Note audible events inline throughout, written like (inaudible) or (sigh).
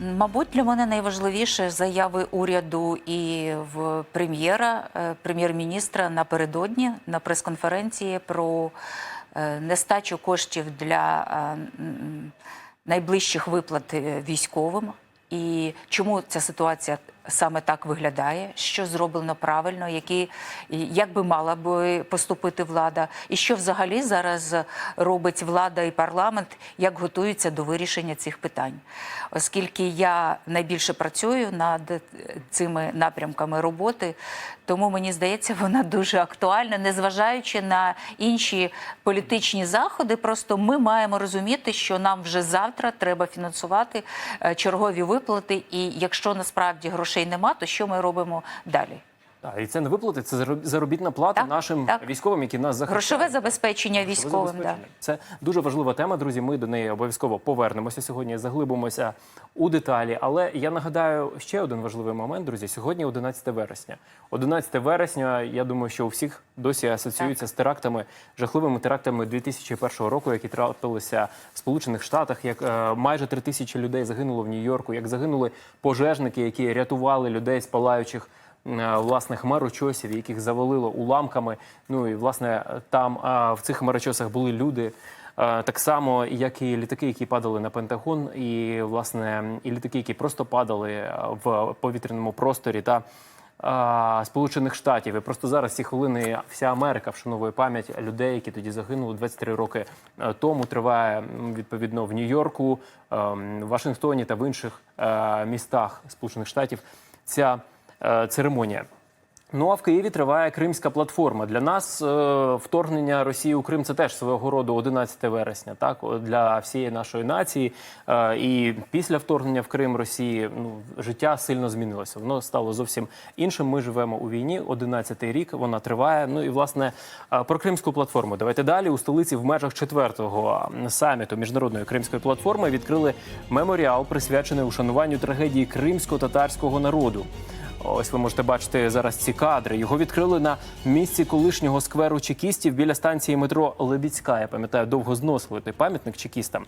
Мабуть, для мене найважливіше заяви уряду і в прем'єра, е, прем'єр-міністра напередодні на прес-конференції про е, нестачу коштів для е, найближчих виплат військовим. І чому ця ситуація саме так виглядає? Що зроблено правильно, які як би мала би поступити влада, і що взагалі зараз робить влада і парламент, як готуються до вирішення цих питань? Оскільки я найбільше працюю над цими напрямками роботи, тому мені здається, вона дуже актуальна, незважаючи на інші політичні заходи. Просто ми маємо розуміти, що нам вже завтра треба фінансувати е, чергові виплати. І якщо насправді грошей нема, то що ми робимо далі? Так, і це не виплати, це заробітна плата Так, нашим так. військовим, які нас захищають. Грошове забезпечення Грошове військовим. Да. забезпечення. Це дуже важлива тема, друзі. Ми до неї обов'язково повернемося сьогодні, заглибимося у деталі. Але я нагадаю ще один важливий момент, друзі. Сьогодні 11 вересня. 11 вересня, я думаю, що у всіх досі асоціюється з терактами, жахливими терактами 2001 року, які трапилися в Сполучених Штатах. Як е, майже три тисячі людей загинуло в Нью-Йорку, як загинули пожежники, які рятували людей з палаючих власне хмарочосів, яких завалило уламками. Ну і власне там в цих хмарочосах були люди. е, Так само, як і літаки, які падали на Пентагон, і власне і літаки, які просто падали е, в повітряному просторі та а, Сполучених Штатів. І просто зараз ці хвилини вся Америка вшановує пам'ять людей, які тоді загинули 23 роки е, тому. Триває відповідно в Нью-Йорку, ем, Вашингтоні та в інших е, містах Сполучених Штатів. Ця е, церемонія. Ну а в Києві триває Кримська платформа. Для нас е, вторгнення Росії у Крим це теж свого роду 11 вересня, так для всієї нашої нації. Е, і після вторгнення в Крим Росії ну життя сильно змінилося. Воно стало зовсім іншим. Ми живемо у війні. 11-й рік вона триває. Ну і власне е, про Кримську платформу. Давайте далі у столиці в межах четвертого саміту міжнародної кримської платформи відкрили меморіал, присвячений ушануванню трагедії кримсько-татарського народу. Ось ви можете бачити зараз ці кадри. Його відкрили на місці колишнього скверу чекістів біля станції метро Лебідська. Я пам'ятаю, довго зносили той пам'ятник чекістам.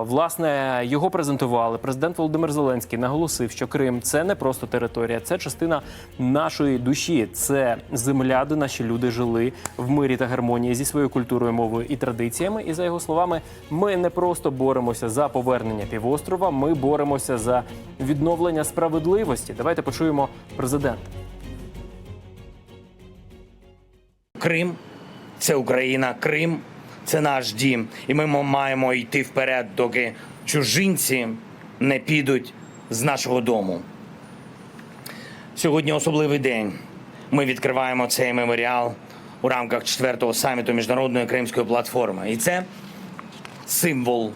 Власне, його презентували. Президент Володимир Зеленський наголосив, що Крим це не просто територія, це частина нашої душі. Це земля, де наші люди жили в мирі та гармонії зі своєю культурою, мовою і традиціями. І за його словами, ми не просто боремося за повернення півострова, ми боремося за відновлення справедливості. Давайте почуємо президента. Крим це Україна, Крим це наш дім. І ми маємо йти вперед, доки чужинці не підуть з нашого дому. Сьогодні особливий день. Ми відкриваємо цей меморіал у рамках четвертого саміту міжнародної кримської платформи. І це символ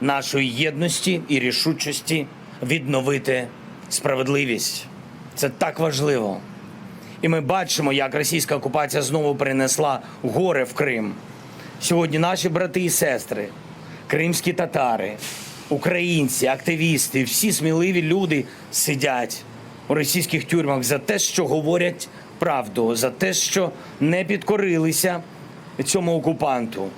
нашої єдності і рішучості відновити справедливість. Це так важливо. І ми бачимо, як російська окупація знову перенесла горе в Крим. Сьогодні наші брати і сестри, кримські татари, українці, активісти, всі сміливі люди сидять у російських тюрмах за те, що говорять правду, за те, що не підкорилися цьому окупанту.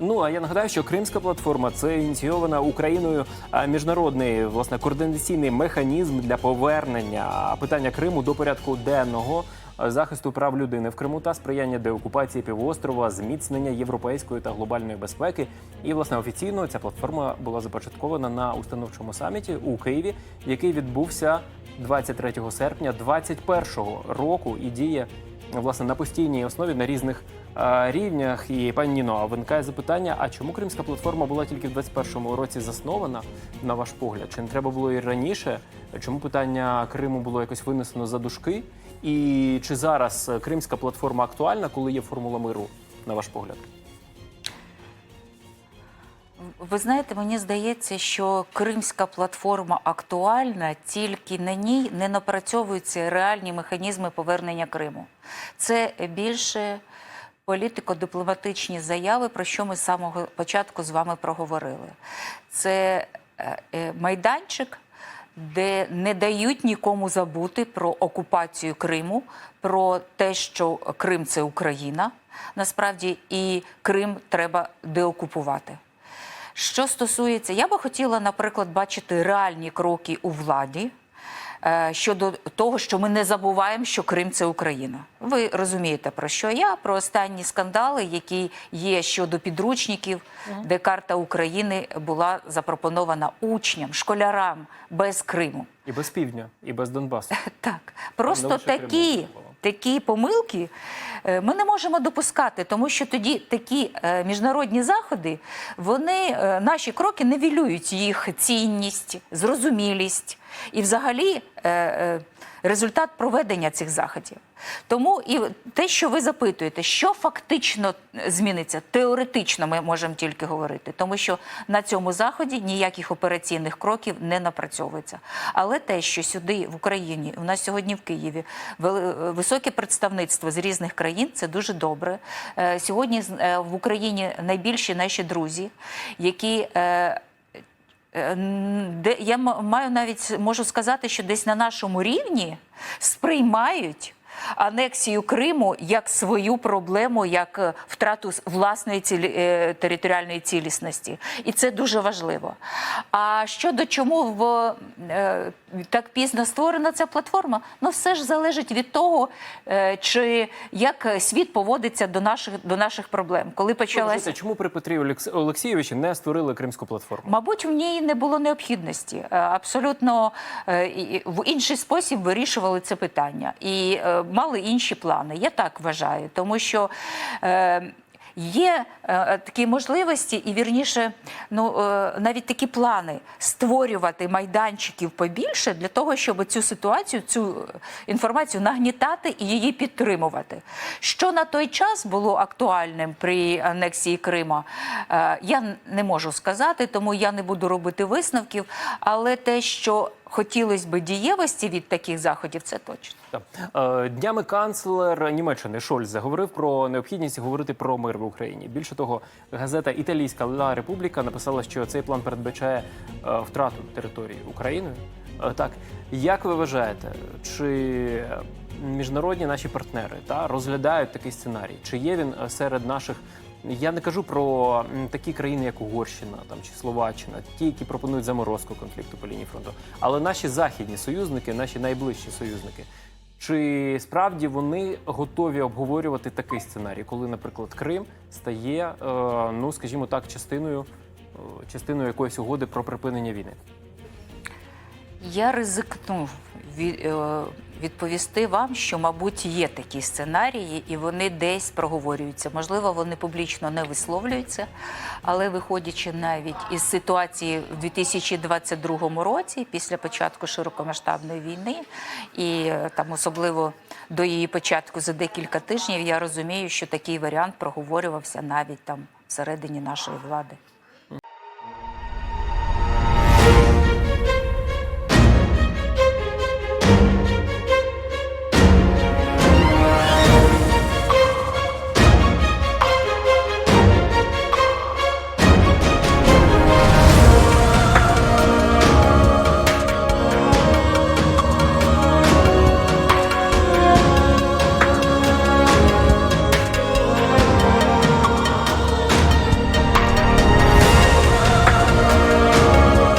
Ну а я нагадаю, що Кримська платформа це ініційована Україною міжнародний власне координаційний механізм для повернення питання Криму до порядку денного захисту прав людини в Криму та сприяння деокупації півострова, зміцнення європейської та глобальної безпеки. І власне офіційно ця платформа була започаткована на установчому саміті у Києві, який відбувся 23 серпня 2021 року і діє власне на постійній основі на різних рівнях. І пані Ніно, виникає запитання: а чому кримська платформа була тільки в 21-му році заснована, на ваш погляд? Чи не треба було і раніше? Чому питання Криму було якось винесено за дужки? І чи зараз кримська платформа актуальна, коли є формула миру, на ваш погляд? Ви знаєте, мені здається, що кримська платформа актуальна, тільки на ній не напрацьовуються реальні механізми повернення Криму. Це більше політико-дипломатичні заяви, про що ми з самого початку з вами проговорили. Це е, е, майданчик. Де не дають нікому забути про окупацію Криму, про те, що Крим це Україна, насправді і Крим треба деокупувати. Що стосується, я би хотіла, наприклад, бачити реальні кроки у владі. е, Щодо того, що ми не забуваємо, що Крим це Україна. Ви розумієте про що я? Про останні скандали, які є щодо підручників, де карта України була запропонована учням, школярам без Криму. І без півдня, і без Донбасу. (laughs) Так, просто такі. Такі помилки е, ми не можемо допускати, тому що тоді такі е, міжнародні заходи, вони е, наші кроки невілюють їх цінність, зрозумілість і взагалі результат проведення цих заходів. Тому і те, що ви запитуєте, що фактично зміниться, теоретично ми можемо тільки говорити, тому що на цьому заході ніяких операційних кроків не напрацьовується. Але те, що сюди в Україні, у нас сьогодні в Києві високе представництво з різних країн, це дуже добре. Е, Сьогодні е, в Україні найбільші наші друзі, які. е, Де я маю навіть можу сказати, що десь на нашому рівні сприймають анексію Криму як свою проблему, як е, втрату власної цілі, е, територіальної цілісності, і це дуже важливо. А щодо чому в е, так пізно створена ця платформа, ну все ж залежить від того, е, чи як світ поводиться до наших до наших проблем, коли почалася. Чому при Петрі Олекс- Олексійовичі не створили кримську платформу? Мабуть, в ній не було необхідності. Е, Абсолютно е, в інший спосіб вирішували це питання і мали інші плани. Я так вважаю, тому що. е, Є е, такі можливості, і вірніше, ну е, навіть такі плани створювати майданчиків побільше для того, щоб цю ситуацію, цю інформацію нагнітати і її підтримувати. Що на той час було актуальним при анексії Крима, е, я не можу сказати, тому я не буду робити висновків. Але те, що хотілося б дієвості від таких заходів, це точно. Е, Днями канцлер Німеччини Шольц заговорив про необхідність говорити про мир в Україні. Більше того, газета Італійська Ла Републіка написала, що цей план передбачає е, втрату території Україною. Е, Так, як ви вважаєте, чи міжнародні наші партнери та розглядають такий сценарій? Чи є він серед наших? Я не кажу про такі країни, як Угорщина там чи Словаччина, ті, які пропонують заморозку конфлікту по лінії фронту, але наші західні союзники, наші найближчі союзники. Чи справді вони готові обговорювати такий сценарій, коли, наприклад, Крим стає, е, ну скажімо так, частиною, е, частиною якоїсь угоди про припинення війни? Я ризикну від, е, відповісти вам, що, мабуть, є такі сценарії, і вони десь проговорюються. Можливо, вони публічно не висловлюються, але виходячи навіть із ситуації в 2022 році, після початку широкомасштабної війни, і е, там особливо до її початку за декілька тижнів, я розумію, що такий варіант проговорювався навіть там всередині нашої влади.